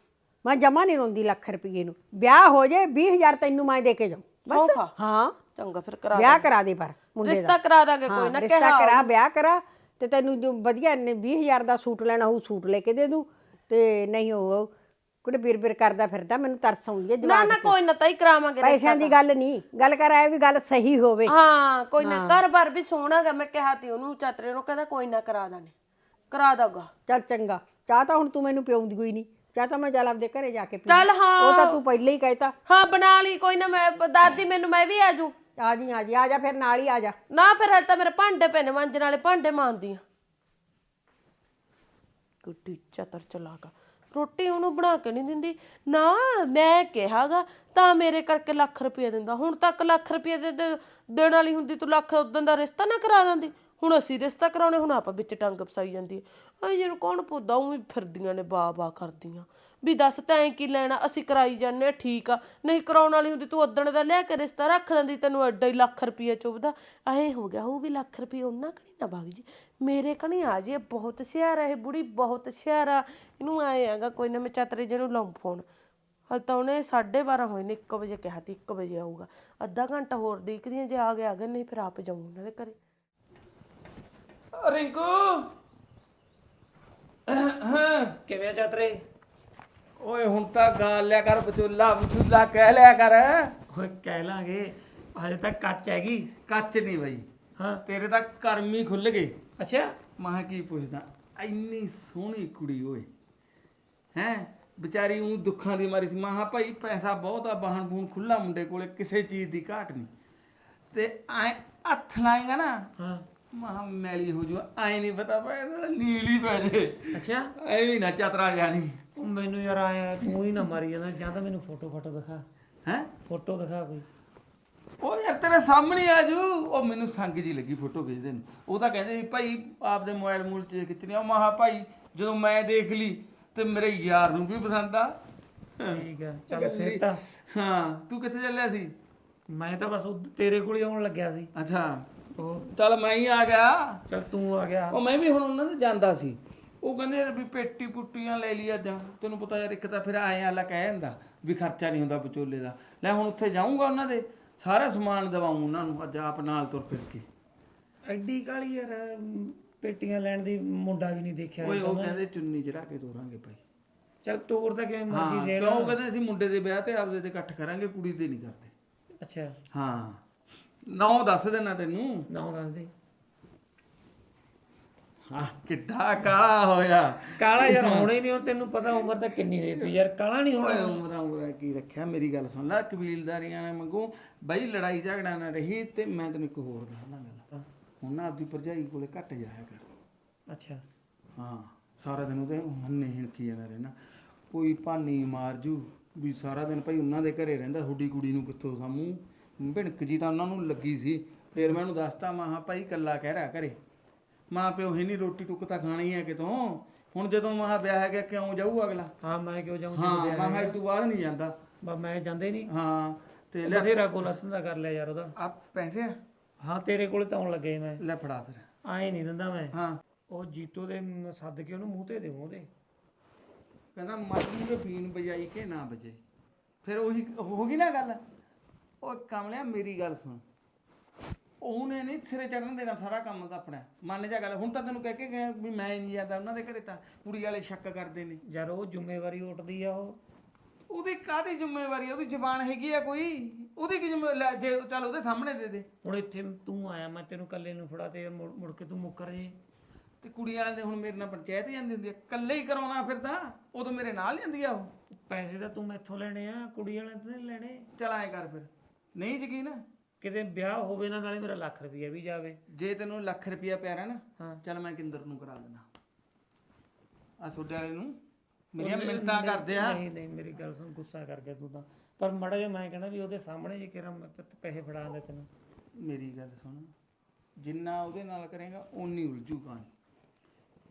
ਮੈਂ ਜਮਾ ਨਹੀਂ ਰੋਂਦੀ ਲੱਖ ਰੁਪਏ ਨੂੰ। ਵਿਆਹ ਹੋ ਜੇ 20000 ਤੈਨੂੰ ਮੈਂ ਦੇ ਕੇ ਜਾਉਂ ਬਸ। ਸੌਖਾ। ਹਾਂ। ਚੰਗਾ ਫਿਰ ਕਰਾ ਵਿਆਹ ਕਰਾ ਦੇ ਪਰ ਮੁੰਡੇ ਦਾ। ਰਿਸ਼ਤਾ ਕਰਾ ਦਾਂਗੇ ਕੋਈ ਨਾ ਰਿਸ਼ਤਾ ਕਰਾ ਵਿਆਹ ਕਰਾ। ਤੇ ਤੈਨੂੰ ਜੋ ਵਧੀਆ ਨੇ 20000 ਦਾ ਸੂਟ ਲੈਣਾ ਉਹ ਸੂਟ ਲੈ ਕੇ ਦੇ ਦੂੰ। ਤੇ ਨਹੀਂ ਉਹ ਕੁੜੇ ਬਿਰ ਬਿਰ ਕਰਦਾ ਫਿਰਦਾ ਮੈਨੂੰ ਤਰਸ ਆਉਂਦੀ ਹੈ ਨਾ ਨਾ ਕੋਈ ਨਾ ਤਾਈ ਕਰਾਵਾਂਗੇ। ਪੈਸਿਆਂ ਦੀ ਗੱਲ ਨਹੀਂ ਗੱਲ ਕਰ ਆਏ ਵੀ ਗੱਲ ਸਹੀ ਹੋਵੇ। ਹਾਂ ਕੋਈ ਨਾ ਘਰ-ਬਾਰ ਵੀ ਸੋਹਣਾਗਾ ਮੈਂ ਕਿਹਾ ਤੀ ਉਹਨੂੰ ਚਾਤਰੇ ਨੂੰ ਕਹਿੰਦਾ ਕੋਈ ਨਾ ਕਰਾ ਦਾਂਗੇ ਕਰਾ ਦਾਗਾ। ਚੱਲ ਚੰਗਾ ਚਾਹ ਤਾਂ ਹੁਣ ਤੂੰ ਮੈਨੂੰ ਪਿਉਂਦੀ ਕੋਈ ਨਹੀਂ ਚਾਹ ਤਾਂ ਮੈਂ ਚੱਲ ਆਪਦੇ ਘਰੇ ਜਾ ਕੇ ਪੀ ਚੱਲ ਹਾਂ। ਉਹ ਤਾਂ ਤੂੰ ਪਹਿਲਾਂ ਹੀ ਕਹਿਤਾ। ਹਾਂ ਬਣਾ ਲਈ ਕੋਈ ਨਾ ਮੈਂ ਦਾਦੀ ਮੈਨੂੰ ਮੈਂ ਵੀ ਆਜੂ ਆ ਜੀ ਆ ਜੀ, ਆ ਜਾ ਫਿਰ, ਨਾਲ ਹੀ ਆ ਜਾ। ਨਾ ਫਿਰ ਹਲ ਤਾਂ ਮੇਰੇ ਭਾਂਡੇ ਪੈਨੇ ਮਾਂਜਣ ਵਾਲੇ ਭਾਂਡੇ ਮਾਂਜਦੀ ਆ। ਗੁੱਡੀ ਚਤਰ ਚਲਾਗਾ ਰੋਟੀ ਉਹਨੂੰ ਬਣਾ ਕੇ ਨਹੀਂ ਦਿੰਦੀ। ਨਾ, ਮੈਂ ਕਿਹਾਗਾ, ਤਾਂ ਮੇਰੇ ਕਰਕੇ ਲੱਖ ਰੁਪਏ ਦਿੰਦਾ। ਹੁਣ ਤੱਕ ਲੱਖ ਰੁਪਏ ਦੇ ਦੇ- ਦੇਣ ਵਾਲੀ ਹੁੰਦੀ, ਤੂੰ ਲੱਖ ਉਦੋਂ ਦਾ ਰਿਸ਼ਤਾ ਨਾ ਕਰਾ ਦਿੰਦੀ। ਹੁਣ ਅਸੀਂ ਰਿਸ਼ਤਾ ਕਰਾਉਣੇ, ਹੁਣ ਆਪਾਂ ਵਿੱਚ ਟੰਗ ਫਸਾਈ ਜਾਂਦੀ ਹੈ ਐ ਜਿਹਨੂੰ ਕੌਣ ਪੁੱਦਾ ਉਹ ਫਿਰਦੀਆਂ ਨੇ ਬਾ ਬਾ ਕਰਦੀਆਂ। ਵੀ ਦੱਸ ਤੈਂ ਕੀ ਲੈਣਾ ਅਸੀਂ ਕਰਾਈ ਜਾਂਦੇ ਹਾਂ, ਠੀਕ ਆ। ਨਹੀਂ ਕਰਾਉਣ ਵਾਲੀ ਹੁੰਦੀ ਤੂੰ ਉਦਣ ਦਾ ਲੈ ਕੇ ਰਿਸ਼ਤਾ ਰੱਖ ਲੈਂਦੀ ਤੈਨੂੰ ਐਡਾ ਹੀ ਲੱਖ ਰੁਪਏ ਚੁੱਭਦਾ। ਐ ਹੋ ਗਿਆ ਉਹ ਵੀ ਲੱਖ ਰੁਪਏ ਉਹਨਾਂ ਕਣੀ ਨਾ ਵਗ ਜੀ। ਮੇਰੇ ਕਣੀ ਆ ਜੇ ਬਹੁਤ ਸਿਆਰ ਇਹ ਬੁੜੀ ਬਹੁਤ ਸਿਆਰ। ਇਹਨੂੰ ਆਏ ਹੈਗਾ ਕੋਈ ਨਾ ਮੈਂ ਚਤਰੇ ਜਿਹਨੂੰ ਲਾਉਂ ਫੋਨ। ਹਲ ਤਾਂ ਉਹਨੇ 12:30 ਹੋਏ ਨੇ 1 ਵਜੇ ਕਿਹਾ ਤੀ 1 ਵਜੇ ਆਊਗਾ। ਅੱਧਾ ਘੰਟਾ ਹੋਰ ਦੇਖਦੀਆਂ ਜੇ ਆ ਗਿਆ ਆ ਗਿਆ ਨਹੀਂ ਫਿਰ ਆਪ ਜਾਊਂ ਉਹਨਾਂ ਦੇ ਘਰੇ। ਰਿੰਕੂ! ਕਿਵੇਂ ਚਾਤਰੇ? ਓਏ ਹੁਣ ਤਾਂ ਗਾ ਲਿਆ ਕਰ ਬਚੋਲਾ ਬਚੂਲਾ ਕਹਿ ਲਿਆ ਕਰ। ਓਏ ਕਹਿ ਲਾਂਗੇ ਹਜੇ ਤੱਕ ਕੱਚ ਹੈਗੀ। ਕੱਚ ਨਹੀਂ ਬਈ। ਹਾਂ। ਤੇਰੇ ਤਾਂ ਕਰਮ ਹੀ ਖੁੱਲ ਗਏ। ਅੱਛਾ। ਮਾਂ ਕੀ ਪੁੱਛਦਾ ਇੰਨੀ ਸੋਹਣੀ ਕੁੜੀ ਓਏ। ਹੈ? ਵਿਚਾਰੀ ਉਹ ਦੁੱਖਾਂ ਦੀ ਮਾਰੀ ਸੀ। ਮਾਂ ਭਾਈ ਪੈਸਾ ਬਹੁਤ ਆ ਬਾਹਣ ਬੂਣ ਖੁੱਲਾ ਮੁੰਡੇ ਕੋਲੇ ਕਿਸੇ ਚੀਜ਼ ਦੀ ਘਾਟ ਨਹੀਂ। ਤੇ ਐ ਹੱਥ ਲਾਏਗਾ ਨਾ ਹਾਂ। ਮਾਂ ਮੈਲੀ ਹੋ ਜੂ ਐ ਨਹੀਂ ਪਤਾ ਪੈ ਨੀਲੀ ਪੈ ਜੇ। ਅੱਛਾ। ਐ ਵੀ ਨਾ ਚਤਰਾ ਜਾਣੀ। ਉਹ ਮੈਨੂੰ ਯਾਰ ਆਇਆ ਤੂੰ ਹੀ ਨਾ ਮਾਰੀ ਜਾਂਦਾ ਜਾਂ ਤਾਂ ਮੈਨੂੰ ਫੋਟੋ ਫੋਟੋ ਦਿਖਾ। ਹੈ? ਫੋਟੋ ਦਿਖਾ ਕੋਈ। ਉਹ ਯਾਰ ਤੇਰੇ ਸਾਹਮਣੇ ਆ ਜੂ। ਉਹ ਮੈਨੂੰ ਸੰਗ ਜੀ ਲੱਗੀ ਫੋਟੋ ਖਿੱਚਦੇ ਨੂੰ। ਉਹ ਤਾਂ ਕਹਿੰਦੇ ਸੀ ਭਾਈ ਆਪਦੇ ਮੋਬਾਈਲ ਮੂਲ ਚ ਖਿੱਚਣੀ ਆ। ਮਹਾ ਭਾਈ ਜਦੋਂ ਮੈਂ ਦੇਖ ਲਈ ਤੇ ਮੇਰੇ ਯਾਰ ਨੂੰ ਵੀ ਪਸੰਦ ਆ। ਠੀਕ ਆ ਚੱਲ ਫਿਰ ਤਾਂ। ਹਾਂ ਤੂੰ ਕਿੱਥੇ ਚੱਲਿਆ ਸੀ? ਮੈਂ ਤਾਂ ਬਸ ਉਦ- ਤੇਰੇ ਕੋਲ ਹੀ ਆਉਣ ਲੱਗਿਆ ਸੀ। ਅੱਛਾ। ਉਹ ਚੱਲ ਮੈਂ ਹੀ ਆ ਗਿਆ। ਚੱਲ ਤੂੰ ਆ ਗਿਆ। ਉਹ ਮੈਂ ਵੀ ਹੁਣ ਉਹਨਾਂ ਦੇ ਜਾਂਦਾ ਸੀ। ਉਹ ਕਹਿੰਦੇ ਯਾਰ ਵੀ ਪੇਟੀ ਪੁੱਟੀਆਂ ਲੈ ਲਈ ਅੱਜ। ਤੈਨੂੰ ਪਤਾ ਯਾਰ ਇੱਕ ਤਾਂ ਫਿਰ ਆਏ ਆਲਾ ਕਹਿ ਜਾਂਦਾ ਵੀ ਖਰਚਾ ਨਹੀਂ ਹੁੰਦਾ ਵਿਚੋਲੇ ਦਾ। ਲੈ ਹੁਣ ਉੱਥੇ ਜਾਊਂਗਾ ਉਹਨਾਂ ਦੇ ਸਾਰਾ ਸਮਾਨ ਦਵਾਉਂ ਉਹਨਾਂ ਨੂੰ ਅੱਜ ਆਪ ਨਾਲ ਤੁਰ ਫਿਰ ਕੇ। ਐਡੀ ਕਾਲੀ ਯਾਰ ਅਮ, ਪੇਟੀਆਂ ਲੈਣ ਦੀ ਮੁੰਡਾ ਵੀ ਨਹੀਂ ਦੇਖਿਆ ਓਏ ਉਹ ਕਹਿੰਦੇ ਚੁੰਨੀ ਚੜਾ ਕੇ ਤੋਰਾਂਗੇ ਭਾਈ। ਚੱਲ ਤੋਰ ਤਾਂ ਕਿਵੇਂ ਹਾਂ ਮਰਜ਼ੀ ਦੇ ਕਿਉਂ? ਕਹਿੰਦੇ ਅਸੀਂ ਮੁੰਡੇ ਦੇ ਵਿਆਹ ਤੇ ਆਪਦੇ ਤੇ ਇਕੱਠ ਕਰਾਂਗੇ ਕੁੜੀ ਦੇ ਨਹੀਂ ਕਰਦੇ। ਅੱਛਾ। ਹਾਂ। ਨੌ ਦੱਸ ਦੇਣਾ ਤੈਨੂੰ। ਨਾਮ ਦੱਸ ਦੇ। ਹਾਂ ਕਿੱਡਾ ਕਾਲਾ ਹੋਇਆ। ਕਾਲਾ ਯਾਰ ਹੋਣਾ ਹੀ ਨਹੀਂ ਹੁਣ ਤੈਨੂੰ ਪਤਾ ਉਮਰ ਤਾਂ ਕਿੰਨੀ ਹੋਈ ਪਈ ਯਾਰ ਕਾਲਾ ਨਹੀਂ ਹੋਣਾ। ਉਮਰਾਂ ਉਮਰਾਂ ਕੀ ਰੱਖਿਆ ਮੇਰੀ ਗੱਲ ਸੁਣ ਲੈ ਕਬੀਲਦਾਰੀਆਂ ਨੇ ਮੰਗੂ ਬਈ ਲੜਾਈ ਝਗੜਾ ਨਾ ਰਹੀ ਤੇ ਮੈਂ ਤੈਨੂੰ ਇੱਕ ਹੋਰ ਦੱਸਦਾ ਗੱਲ। ਹੁਣ ਨਾ ਆਪਦੀ ਭਰਜਾਈ ਕੋਲੇ ਘੱਟ ਜਾਇਆ ਕਰ। ਅੱਛਾ। ਹਾਂ ਸਾਰਾ ਦਿਨ ਉਹਦੇ ਹੰਨੇ ਹਿਣਕੀ ਜਾਂਦਾ ਰਹਿਣਾ। ਕੋਈ ਭਾਨੀ ਮਾਰ ਜੂ ਵੀ ਸਾਰਾ ਦਿਨ ਭਾਈ ਉਹਨਾਂ ਦੇ ਘਰੇ ਰਹਿੰਦਾ ਤੁਹਾਡੀ ਕੁੜੀ ਨੂੰ ਕਿੱਥੋਂ ਸਾਮੂ ਭਿਣਕ ਜੀ ਤਾਂ ਉਹਨਾਂ ਨੂੰ ਲੱਗੀ ਸੀ। ਫਿਰ ਮੈਂ ਉਹਨੂੰ ਦੱਸਤਾ ਮਾਂ ਭਾਈ ਕੱਲਾ ਕਹਿ ਰਿਹਾ ਘਰੇ। ਮਾਂ ਪਿਓ ਹੀ ਨਹੀਂ ਰੋਟੀ ਟੁੱਕ ਤਾਂ ਖਾਣੀ ਹੈ ਕਿਤੋਂ। ਹੁਣ ਜਦੋਂ ਮਾਂ ਵਿਆਹ ਹੈ ਗਿਆ ਕਿਉਂ ਜਾਊ ਅਗਲਾ? ਹਾਂ ਮੈਂ ਕਿਉਂ ਜਾਊਂ ਹਾਂ ਮਾਂ ਇਹ ਤੋਂ ਬਾਅਦ ਨਹੀਂ ਜਾਂਦਾ। ਬਾ ਮੈਂ ਜਾਂਦੇ ਨਹੀਂ ਹਾਂ ਤੇ ਲੈ ਬਥੇਰਾ ਕੋਲਾ ਧੰਦਾ ਕਰ ਲਿਆ ਯਾਰ ਉਹਦਾ। ਆ ਪੈਸੇ ਆ? ਹਾਂ ਤੇਰੇ ਕੋਲ ਤਾਂ ਆਉਣ ਲੱਗੇ ਮੈਂ। ਲੈ ਫੜਾ ਫਿਰ। ਆਏ ਨਹੀਂ ਦਿੰਦਾ ਮੈਂ। ਹਾਂ। ਉਹ ਜੀਤੋ ਦੇ ਮ- ਸੱਦ ਕੇ ਉਹਨੂੰ ਮੂੰਹ ਤੇ ਦੇਵਾਂ ਉਹਦੇ। ਕਹਿੰਦਾ ਮਰਨ ਦੇ ਬੀਨ ਬਜਾਈ ਕੇ ਨਾ ਬਜੇ ਫਿਰ ਉਹੀ ਹੋ ਗਈ ਨਾ ਗੱਲ? ਉਹ ਕਮਲਿਆ ਮੇਰੀ ਗੱਲ ਸੁਣ। ਉਹਨੇ ਨਹੀਂ ਸਿਰੇ ਚੜਨ ਦੇਣਾ ਸਾਰਾ ਕੰਮ ਤਾਂ ਆਪਣਾ। ਮੰਨ ਜਾ ਗੱਲ ਹੁਣ ਤਾਂ ਤੈਨੂੰ ਕਹਿ ਕੇ ਗਿਆ ਵੀ ਮੈਂ ਨਹੀਂ ਜਾਂਦਾ ਉਹਨਾਂ ਦੇ ਘਰੇ ਤਾਂ ਕੁੜੀ ਵਾਲੇ ਸ਼ੱਕ ਕਰਦੇ ਨੇ। ਯਾਰ ਉਹ ਜ਼ਿੰਮੇਵਾਰੀ ਉੱਠਦੀ ਆ ਉਹ। ਉਹਦੀ ਕਾਹਦੀ ਜ਼ਿੰਮੇਵਾਰੀ ਆ? ਉਹਦੀ ਜ਼ਬਾਨ ਹੈਗੀ ਆ ਕੋਈ? ਉਹਦੀ ਕੀ ਜੇ ਚੱਲ ਉਹਦੇ ਸਾਹਮਣੇ ਦੇ ਦੇ। ਹੁਣ ਇੱਥੇ ਤੂੰ ਆਇਆ ਮੈਂ ਤੈਨੂੰ ਇਕੱਲੇ ਨੂੰ ਫੜਾ ਤੇ ਮੁੜ ਮੁੜ ਕੇ ਤੂੰ ਮੁੱਕਰ ਜੇ। ਤੇ ਕੁੜੀ ਵਾਲਿਆਂ ਦੇ ਹੁਣ ਮੇਰੇ ਨਾਲ ਪੰਚਾਇਤ ਜਾਂਦੀ ਹੁੰਦੀ ਆ ਇਕੱਲੇ ਹੀ ਕਰਾਉਣਾ ਫਿਰ ਤਾਂ? ਉਦੋਂ ਮੇਰੇ ਨਾਲ ਜਾਂਦੀ ਆ ਉਹ? ਪੈਸੇ ਤਾਂ ਤੂੰ ਮੈਥੋਂ ਲੈਣੇ ਆ ਕੁੜੀ ਵਾਲਿਆਂ ਤੋਂ ਨਹੀਂ ਲੈਣੇ। ਚਲ ਐਂ ਕਰ ਫਿਰ। ਨਹੀਂ ਯਕੀਨ? ਕਿਤੇ ਵਿਆਹ ਹੋਵੇ ਨਾ ਨਾਲੇ ਮੇਰਾ ਲੱਖ ਰੁਪਈਆ ਵੀ ਜਾਵੇ। ਜੇ ਤੈਨੂੰ ਲੱਖ ਰੁਪਿਆ ਪਿਆਰਾ ਨਾ ਹਾਂ। ਚੱਲ ਮੈਂ ਕਿੰਦਰ ਨੂੰ ਕਰਾ ਦੇਣਾ ਆ ਸੋਡੇ ਵਾਲੇ ਨੂੰ ਮੇਰੀਆਂ ਮਿੰਤਾਂ ਕਰਦੇ ਆ। ਨਹੀਂ ਨਹੀਂ ਮੇਰੀ ਗੱਲ ਸੁਣ ਗੁੱਸਾ ਕਰ ਗਿਆ ਤੂੰ ਤਾਂ। ਪਰ ਮੜਾ ਜਿਹਾ ਮੈਂ ਕਹਿਣਾ ਵੀ ਉਹਦੇ ਸਾਹਮਣੇ ਜੇ ਕਿਰਾ ਮੈਂ ਪ- ਪੈਸੇ ਫੜਾ ਦੇ ਤੈਨੂੰ। ਮੇਰੀ ਗੱਲ ਸੁਣ ਜਿੰਨਾ ਉਹਦੇ ਨਾਲ ਕਰੇਗਾ ਓਨੀ ਉਲਝੂ ਕਹਾਣੀ।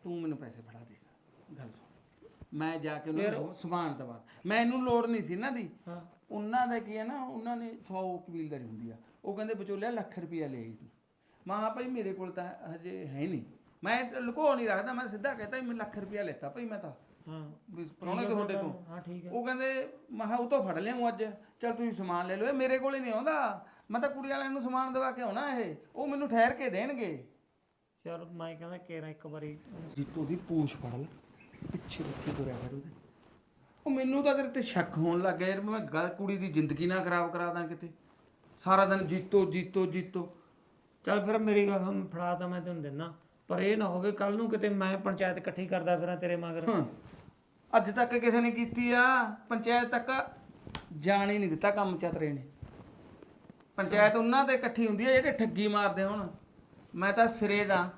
ਤੂੰ ਮੈਨੂੰ ਪੈਸੇ ਫੜਾ ਦੇ ਗੱਲ ਸੁਣ। ਮੈਂ ਜਾ ਕੇ ਉਹਨਾਂ ਨੂੰ ਸਮਾਨ ਦਵਾ। ਮੈਨੂੰ ਲੋੜ ਨਹੀਂ ਸੀ ਨਾ ਦੀ। ਹਾਂ। ਉਹਨਾਂ ਦਾ ਕੀ ਹੈ ਨਾ ਉਹਨਾਂ ਨੇ 100 ਕਬੀਲਦਾਰੀ ਹੁੰਦੀ ਆ। ਉਹ ਕਹਿੰਦੇ ਵਿਚੋਲਿਆ ਲੱਖ ਰੁਪਿਆ ਲੈ ਆਈ ਤੂੰ। ਮੈਂ ਭਾਈ ਮੇਰੇ ਕੋਲ ਤਾਂ ਹਜੇ ਹੈ ਨਹੀਂ। ਮੈਂ ਤਾਂ ਲੁਕੋ ਨਹੀਂ ਰੱਖਦਾ ਮੈਂ ਸਿੱਧਾ ਕਹਤਾ ਮੈਂ ਲੱਖ ਰੁਪਿਆ ਲੈਤਾ ਭਾਈ ਮੈਂ ਤਾਂ। ਹਾਂ। ਤੋਂ ਤੁਹਾਡੇ ਤੋਂ। ਹਾਂ ਠੀਕ ਹੈ ਉਹ ਕਹਿੰਦੇ ਮੈਂ ਕਿਹਾ ਉਹ ਤੋਂ ਫੜ ਲਿਆਉਂ ਅੱਜ। ਚਲ ਤੁਸੀਂ ਸਮਾਨ ਲੈ ਲਓ। ਇਹ ਮੇਰੇ ਕੋਲੇ ਨਹੀਂ ਆਉਂਦਾ। ਮੈਂ ਤਾਂ ਕੁੜੀ ਵਾਲਿਆਂ ਨੂੰ ਸਮਾਨ ਦਵਾ ਕੇ ਆਉਣਾ ਇਹ। ਉਹ ਮੈਨੂੰ ਠਹਿਰ ਕੇ ਦੇਣਗੇ। ਚਲ ਮੈਂ ਕਹਿੰਦਾ ਕੇਰਾ ਇੱਕ ਵਾਰੀ। ਜੀਤੋ ਦੀ ਪੂਛ ਫੜ ਲੈ। ਪਿੱਛੇ ਪਿੱਛੇ ਤੁਰਿਆ ਕਰ ਉਹਦੇ। ਉਹ ਮੈਨੂੰ ਤਾਂ ਤੇਰੇ ਤੇ ਸ਼ੱਕ ਹੋਣ ਲੱਗ ਗਿਆ ਯਾਰ ਮੈਂ ਗੱਲ ਕੁੜੀ ਦੀ ਜ਼ਿੰਦਗੀ ਨਾ ਖਰਾਬ ਕਰਾ ਦਾਂ ਕਿਤੇ। ਸਾਰਾ ਦਿਨ ਜੀਤੋ ਜੀਤੋ ਜੀਤੋ। ਚੱਲ ਫਿਰ ਮੇਰੀ ਗੱਲ ਸੁਣ ਫੜਾ ਤਾਂ ਮੈਂ ਤੈਨੂੰ ਦਿੰਦਾ ਪਰ ਇਹ ਨਾ ਹੋਵੇ ਕੱਲ ਨੂੰ ਕਿਤੇ ਮੈਂ ਪੰਚਾਇਤ ਇਕੱਠੀ ਕਰਦਾ ਫਿਰਾਂ ਤੇਰੇ ਮਗਰ। ਹਾਂ। ਅੱਜ ਤੱਕ ਕਿਸੇ ਨੇ ਕੀਤੀ ਆ? ਪੰਚਾਇਤ ਤੱਕ ਜਾਣ ਹੀ ਨਹੀਂ ਦਿੱਤਾ ਕੰਮ ਚਤਰੇ ਨੇ। ਪੰਚਾਇਤ ਉਹਨਾਂ ਤੇ ਇਕੱਠੀ ਹੁੰਦੀ ਆ ਜਿਹੜੇ ਠੱਗੀ ਮਾਰਦੇ ਹੁਣ। ਮੈਂ ਤਾਂ ਸਿਰੇ ਦਾ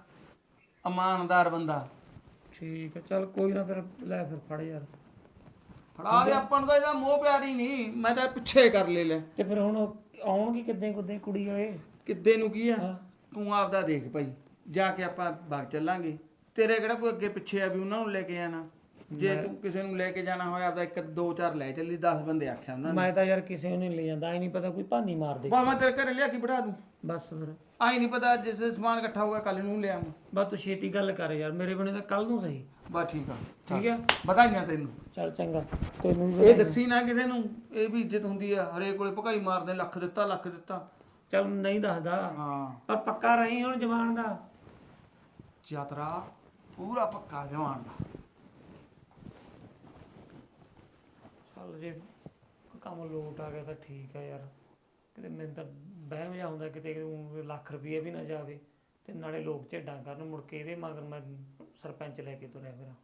ਇਮਾਨਦਾਰ ਬੰਦਾ। ਠੀਕ ਹੈ ਚੱਲ ਕੋਈ ਨਾ ਫਿਰ ਲੈ ਫਿਰ ਫੜ ਯਾਰ। ਫੜਾ ਦੇ ਆਪਾਂ ਨੂੰ ਤਾਂ ਇਹਦਾ ਮੋਹ ਪਿਆਰ ਹੀ ਨਹੀਂ। ਮੈਂ ਤਾਂ ਪਿੱਛੇ ਕਰ ਲੈ ਲੈ। ਤੇ ਫਿਰ ਹੁਣ ਉਹ ਆਉਣਗੇ ਕਿੱਦਾਂ ਕੁੱਦਾਂ ਕੁੜੀ ਵਾਲੇ। ਕਿੱਦੇ ਨੂੰ ਕੀ ਆ? ਹਾਂ। ਤੂੰ ਆਪਦਾ ਦੇਖ ਭਾਈ ਜਾ ਕੇ ਆਪਾਂ ਬਾਗ ਚੱਲਾਂਗੇ। ਤੇਰੇ ਕਿਹੜਾ ਕੋਈ ਅੱਗੇ ਪਿੱਛੇ ਆ ਵੀ ਉਹਨਾਂ ਨੂੰ ਲੈ ਕੇ ਜਾਣਾ ਜੇ ਤੂੰ ਕਿਸੇ ਨੂੰ ਲੈ ਕੇ ਜਾਣਾ ਹੋਇਆ ਆਪਦਾ ਇੱਕ ਦੋ ਚਾਰ ਲੈ ਚੱਲੀ 10 ਬੰਦੇ ਆਖਿਆ ਉਹਨਾਂ ਨੇ। ਮੈਂ ਤਾਂ ਯਾਰ ਕਿਸੇ ਨੂੰ ਨਹੀਂ ਲੈ ਜਾਂਦਾ ਐ ਨਹੀਂ ਪਤਾ ਕੋਈ ਭਾਨੀ ਮਾਰ ਦੇ ਬਾ ਮੈਂ ਤੇਰੇ ਘਰੇ ਲਿਆ ਕੇ ਬਿਠਾ ਦੂੰ? ਬਸ ਫਿਰ। ਆਈ ਨਹੀਂ ਪਤਾ ਜਿਸ ਸਮਾਨ ਇਕੱਠਾ ਹੋਊਗਾ ਕੱਲ ਨੂੰ ਲਿਆਵਾਂ। ਬਸ ਤੂੰ ਛੇਤੀ ਗੱਲ ਕਰ ਯਾਰ ਮੇਰੇ ਬਣੇ ਤਾਂ ਕੱਲ ਨੂੰ ਸਹੀ। ਬਾ ਠੀਕ ਆ ਠੀਕ ਆ? ਵਧਾਈਆਂ ਤੈਨੂੰ। ਚੱਲ ਚੰਗਾ ਤੈਨੂੰ ਵੀ ਇਹ ਦੱਸੀ ਨਾ ਕਿਸੇ ਨੂੰ ਇਹ ਵੀ ਇੱਜ਼ਤ ਹੁੰਦੀ ਆ ਹਰੇਕ ਕੋਲੇ ਭਕਾਈ ਮਾਰਦੇ ਲੱਖ ਦਿੱਤਾ ਲੱਖ ਦਿੱਤਾ। ਚੱਲ ਨਹੀਂ ਦੱਸਦਾ। ਹਾਂ। ਪਰ ਪੱਕਾ ਰਹੀ ਹੁਣ ਜਵਾਨ ਦਾ। ਯਾਤਰਾ ਪੂਰਾ ਪੱਕਾ ਜਵਾਨ ਦਾ। ਚੱਲ ਜੇ ਕੰਮ ਲੋਟ ਆ ਗਿਆ ਤਾਂ ਠੀਕ ਆ ਯਾਰ। ਕਿਤੇ ਮੈਨੂੰ ਤਾਂ ਬਹਿਮ ਜਿਹਾ ਹੁੰਦਾ, ਕਿਤੇ ਊਂ ਲੱਖ ਰੁਪਈਆ ਵੀ ਨਾ ਜਾਵੇ ਤੇ ਨਾਲੇ ਲੋਕ ਝੇਡਾਂ ਕਰਨ, ਮੁੜ ਕੇ ਇਹਦੇ ਮਗਰ ਮੈਂ ਸਰਪੰਚ ਲੈ ਕੇ ਤੁਰਿਆ ਫਿਰਾਂ।